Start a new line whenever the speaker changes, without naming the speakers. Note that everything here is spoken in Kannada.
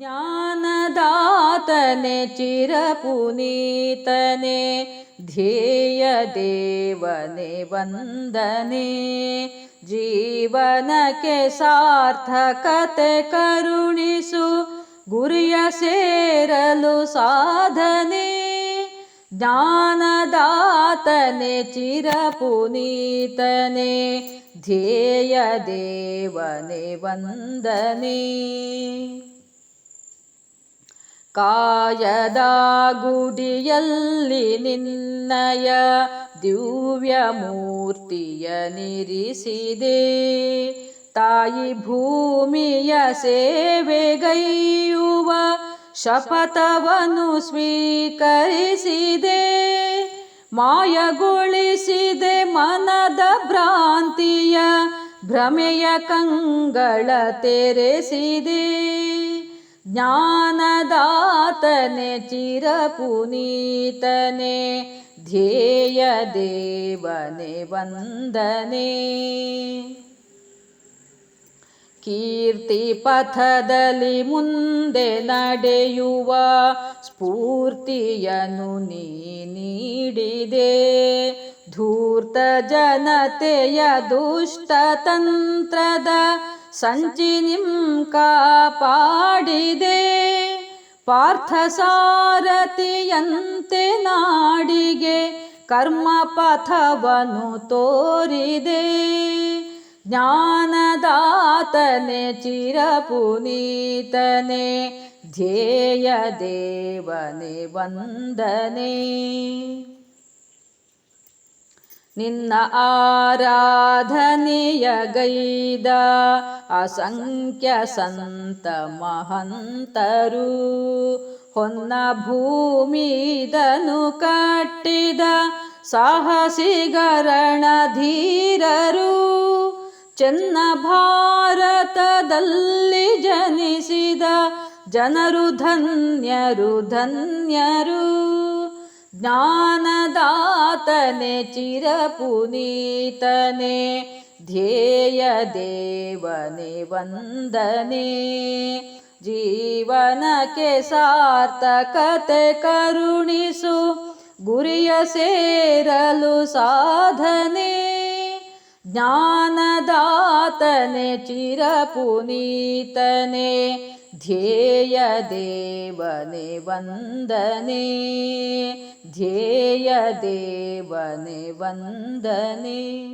ज्ञानदातने चिरपुनीतने ध्येयदेवने वन्दने जीवनके सार्थकते करुणिसु गुर्य सेरलु साधने ज्ञानदातने चिरपुनीतने ध्येयदेवने वन्दने ಕಾಯದ ಗುಡಿಯಲ್ಲಿ ನಿನ್ನಯ ದಿವ್ಯ ಮೂರ್ತಿಯ ನಿರಿಸಿದೆ. ತಾಯಿ ಭೂಮಿಯ ಸೇವೆಗೈಯುವ ಶಪಥವನ್ನು ಸ್ವೀಕರಿಸಿದೆ. ಮಾಯಗೊಳಿಸಿದೆ ಮನದ ಭ್ರಾಂತಿಯ ಭ್ರಮೆಯ ಕಂಗಳ ತೆರೆಸಿದೆ. ಚಿರಪುನೀತನೆ ಧ್ಯೇಯ ದೇವನೆ ವಂದನೆ. ಕೀರ್ತಿ ಪಥದಲ್ಲಿ ಮುಂದೆ ನಡೆಯುವ ಸ್ಫೂರ್ತಿಯನ್ನು ನೀ ನೀಡಿದೆ. ಧೂರ್ತ ಜನತೆಯ ದುಷ್ಟ ತಂತ್ರದ ಸಂಚಿನಿಂ ಕಾಪಾಡಿದೆ. ಪಾರ್ಥಸಾರಥಿಯಂತೆ ನಾಡಿಗೆ ಕರ್ಮ ಪಥವನ್ನು ತೋರಿದೆ ಚಿರಪುನೀತನೆ, ಧ್ಯೇಯ ದೇವನೆ ವಂದನೆ. ನಿನ್ನ ಆರಾಧನೆಯ ಗೈದ, ಅಸಂಖ್ಯ ಸಂತ ಮಹಂತರು, ಹೊನ್ನ ಭೂಮಿದನು ಕಟ್ಟಿದ ಸಾಹಸಿಗರಣ ಧೀರರು. ಚೆನ್ನ ಭಾರತದಲ್ಲಿ ಜನಿಸಿದ ಜನರು ಧನ್ಯರು ಧನ್ಯರು. ಜ್ಞಾನದಾತನೆ, ಚಿರಪುನೀತನೆ, ಧ್ಯೇಯ ದೇವನೆ, ವಂದನೆ. ಜೀವನಕ್ಕೆ ಸಾರ್ಥಕತೆ ಕರುಣಿಸು, ಗುರಿಯ ಸೇರಲು ಸಾಧನೆ. ಧ್ಯೇಯ ದೇವನೆ ವಂದನೆ. ಧ್ಯೇಯ ದೇವನೆ ವಂದನೆ.